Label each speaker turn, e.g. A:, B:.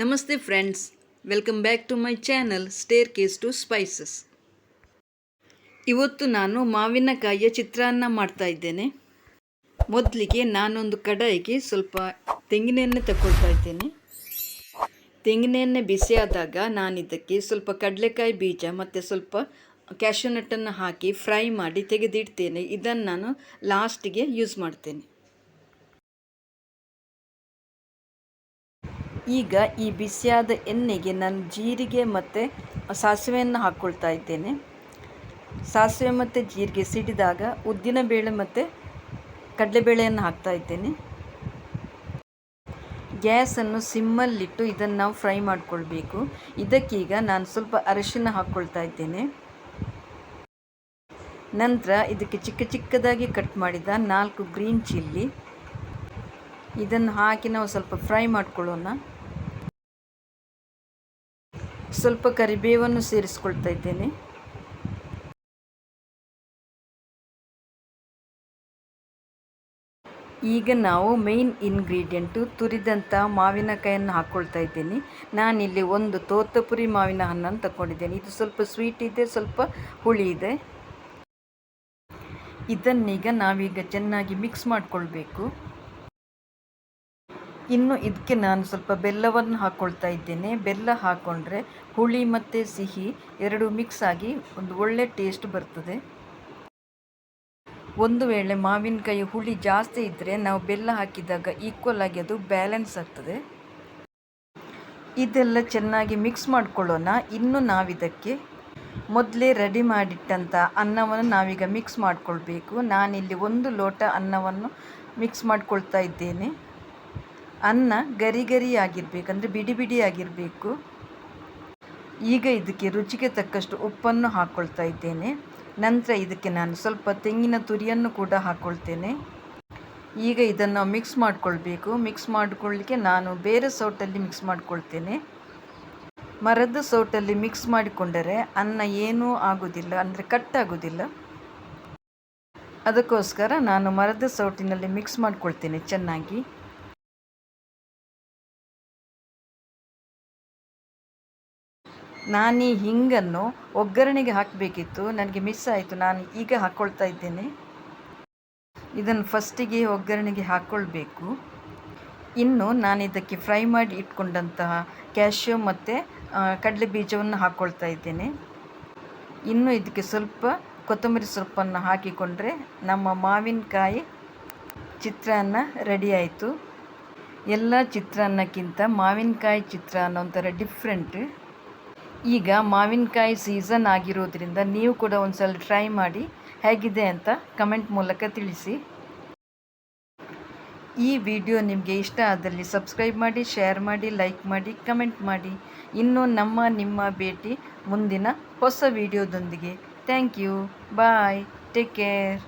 A: ನಮಸ್ತೆ friends, welcome back to my channel staircase to spices. ಇವತ್ತು ನಾನು ಮಾವಿನಕಾಯಿಯ ಚಿತ್ರಾನ್ನ ಮಾಡ್ತಾ ಇದ್ದೇನೆ. ಮೊದಲಿಗೆ ನಾನೊಂದು ಕಡಾಯಿಗೆ ಸ್ವಲ್ಪ ತೆಂಗಿನೆಣ್ಣೆ ತಗೊಳ್ತಾ ಇದ್ದೇನೆ. ತೆಂಗಿನೆಣ್ಣೆ ಬಿಸಿಯಾದಾಗ ನಾನು ಇದಕ್ಕೆ ಸ್ವಲ್ಪ ಕಡಲೆಕಾಯಿ ಬೀಜ ಮತ್ತು ಸ್ವಲ್ಪ ಕ್ಯಾಶ್ಯೂನಟನ್ನು ಹಾಕಿ ಫ್ರೈ ಮಾಡಿ ತೆಗೆದಿಡ್ತೇನೆ. ಇದನ್ನು ನಾನು ಲಾಸ್ಟಿಗೆ ಯೂಸ್ ಮಾಡ್ತೇನೆ. ಈಗ ಈ ಬಿಸಿಯಾದ ಎಣ್ಣೆಗೆ ನಾನು ಜೀರಿಗೆ ಮತ್ತು ಸಾಸಿವೆಯನ್ನು ಹಾಕ್ಕೊಳ್ತಾ ಇದ್ದೇನೆ. ಸಾಸಿವೆ ಮತ್ತು ಜೀರಿಗೆ ಸಿಡಿದಾಗ ಉದ್ದಿನ ಬೇಳೆ ಮತ್ತು ಕಡಲೆಬೇಳೆಯನ್ನು ಹಾಕ್ತಾ ಇದ್ದೇನೆ. ಗ್ಯಾಸನ್ನು ಸಿಮ್ಮಲ್ಲಿಟ್ಟು ಇದನ್ನು ನಾವು ಫ್ರೈ ಮಾಡಿಕೊಳ್ಬೇಕು. ಇದಕ್ಕೀಗ ನಾನು ಸ್ವಲ್ಪ ಅರಿಶಿನ ಹಾಕ್ಕೊಳ್ತಾ ಇದ್ದೇನೆ. ನಂತರ ಇದಕ್ಕೆ ಚಿಕ್ಕ ಚಿಕ್ಕದಾಗಿ ಕಟ್ ಮಾಡಿದ ನಾಲ್ಕು ಗ್ರೀನ್ ಚಿಲ್ಲಿ. ಇದನ್ನು ಹಾಕಿ ನಾವು ಸ್ವಲ್ಪ ಫ್ರೈ ಮಾಡ್ಕೊಳ್ಳೋಣ. ಸ್ವಲ್ಪ ಕರಿಬೇವನ್ನು ಸೇರಿಸ್ಕೊಳ್ತಾ ಇದ್ದೇನೆ. ಈಗ ನಾವು ಮೇಯ್ನ್ ಇಂಗ್ರೀಡಿಯೆಂಟು ತುರಿದಂಥ ಮಾವಿನಕಾಯನ್ನು ಹಾಕ್ಕೊಳ್ತಾ ಇದ್ದೀನಿ. ನಾನಿಲ್ಲಿ ಒಂದು ತೋತಪುರಿ ಮಾವಿನ ಹಣ್ಣನ್ನು ತಗೊಂಡಿದ್ದೇನೆ ಇದು ಸ್ವಲ್ಪ ಸ್ವೀಟ್ ಇದೆ, ಸ್ವಲ್ಪ ಹುಳಿ ಇದೆ. ಇದನ್ನೀಗ ನಾವೀಗ ಚೆನ್ನಾಗಿ ಮಿಕ್ಸ್ ಮಾಡಿಕೊಳ್ಬೇಕು. ಇನ್ನು ಇದಕ್ಕೆ ನಾನು ಸ್ವಲ್ಪ ಬೆಲ್ಲವನ್ನು ಹಾಕ್ಕೊಳ್ತಾ ಇದ್ದೇನೆ. ಬೆಲ್ಲ ಹಾಕ್ಕೊಂಡ್ರೆ ಹುಳಿ ಮತ್ತು ಸಿಹಿ ಎರಡು ಮಿಕ್ಸ್ ಆಗಿ ಒಂದು ಒಳ್ಳೆ ಟೇಸ್ಟ್ ಬರ್ತದೆ. ಒಂದು ವೇಳೆ ಮಾವಿನಕಾಯಿ ಹುಳಿ ಜಾಸ್ತಿ ಇದ್ದರೆ ನಾವು ಬೆಲ್ಲ ಹಾಕಿದಾಗ ಈಕ್ವಲ್ ಆಗಿ ಅದು ಬ್ಯಾಲೆನ್ಸ್ ಆಗ್ತದೆ. ಇದೆಲ್ಲ ಚೆನ್ನಾಗಿ ಮಿಕ್ಸ್ ಮಾಡ್ಕೊಳ್ಳೋಣ. ಇನ್ನು ನಾವಿದಕ್ಕೆ ಮೊದಲೇ ರೆಡಿ ಮಾಡಿಟ್ಟಂಥ ಅನ್ನವನ್ನು ನಾವೀಗ ಮಿಕ್ಸ್ ಮಾಡಿಕೊಳ್ಬೇಕು. ನಾನಿಲ್ಲಿ ಒಂದು ಲೋಟ ಅನ್ನವನ್ನು ಮಿಕ್ಸ್ ಮಾಡ್ಕೊಳ್ತಾ ಇದ್ದೇನೆ. ಅನ್ನ ಗರಿ ಗರಿ ಆಗಿರಬೇಕು ಅಂದರೆ ಬಿಡಿ ಬಿಡಿಯಾಗಿರಬೇಕು. ಈಗ ಇದಕ್ಕೆ ರುಚಿಗೆ ತಕ್ಕಷ್ಟು ಉಪ್ಪನ್ನು ಹಾಕ್ಕೊಳ್ತಾ ಇದ್ದೇನೆ. ನಂತರ ಇದಕ್ಕೆ ನಾನು ಸ್ವಲ್ಪ ತೆಂಗಿನ ತುರಿಯನ್ನು ಕೂಡ ಹಾಕ್ಕೊಳ್ತೇನೆ ಈಗ ಇದನ್ನು ಮಿಕ್ಸ್ ಮಾಡಿಕೊಳ್ಬೇಕು. ಮಿಕ್ಸ್ ಮಾಡಿಕೊಳ್ಳಿಕ್ಕೆ ನಾನು ಬೇರೆ ಸೌಟಲ್ಲಿ ಮಿಕ್ಸ್ ಮಾಡಿಕೊಳ್ತೇನೆ. ಮರದ ಸೌಟಲ್ಲಿ ಮಿಕ್ಸ್ ಮಾಡಿಕೊಂಡರೆ ಅನ್ನ ಏನೂ ಆಗೋದಿಲ್ಲ, ಅಂದರೆ ಕಟ್ ಆಗೋದಿಲ್ಲ. ಅದಕ್ಕೋಸ್ಕರ ನಾನು ಮರದ ಸೌಟಿನಲ್ಲಿ ಮಿಕ್ಸ್ ಮಾಡಿಕೊಳ್ತೇನೆ ಚೆನ್ನಾಗಿ. ನಾನು ಈ ಹಿಂಗನ್ನು ಒಗ್ಗರಣೆಗೆ ಹಾಕಬೇಕಿತ್ತು, ನನಗೆ ಮಿಸ್ ಆಯಿತು, ನಾನು ಈಗ ಹಾಕ್ಕೊಳ್ತಾ ಇದ್ದೇನೆ. ಇದನ್ನು ಫಸ್ಟಿಗೆ ಒಗ್ಗರಣೆಗೆ ಹಾಕ್ಕೊಳ್ಬೇಕು ಇನ್ನು ನಾನು ಇದಕ್ಕೆ ಫ್ರೈ ಮಾಡಿ ಇಟ್ಕೊಂಡಂತಹ ಕ್ಯಾಶ್ಯೂ ಮತ್ತು ಕಡಲೆ ಬೀಜವನ್ನು ಹಾಕ್ಕೊಳ್ತಾ ಇದ್ದೇನೆ. ಇನ್ನು ಇದಕ್ಕೆ ಸ್ವಲ್ಪ ಕೊತ್ತಂಬರಿ ಸೊಪ್ಪನ್ನು ಹಾಕಿಕೊಂಡ್ರೆ ನಮ್ಮ ಮಾವಿನಕಾಯಿ ಚಿತ್ರಾನ್ನ ರೆಡಿ ಆಯಿತು. ಎಲ್ಲ ಚಿತ್ರಾನ್ನಕ್ಕಿಂತ ಮಾವಿನಕಾಯಿ ಚಿತ್ರಾನ್ನ ಒಂಥರ ಡಿಫ್ರೆಂಟ್ ಈಗ ಮಾವಿನಕಾಯಿ ಸೀಸನ್ ಆಗಿರೋದ್ರಿಂದ ನೀವು ಕೂಡ ಒಂದು ಸಲ ಟ್ರೈ ಮಾಡಿ ಹೇಗಿದೆ ಅಂತ ಕಮೆಂಟ್ ಮೂಲಕ ತಿಳಿಸಿ. ಈ ವಿಡಿಯೋ ನಿಮಗೆ ಇಷ್ಟ ಆದಲ್ಲಿ ಸಬ್ಸ್ಕ್ರೈಬ್ ಮಾಡಿ ಶೇರ್ ಮಾಡಿ ಲೈಕ್ ಮಾಡಿ ಕಮೆಂಟ್ ಮಾಡಿ. ಇನ್ನು ನಮ್ಮ, ನಿಮ್ಮ ಭೇಟಿ ಮುಂದಿನ ಹೊಸ ವಿಡಿಯೋದೊಂದಿಗೆ thank you bye take care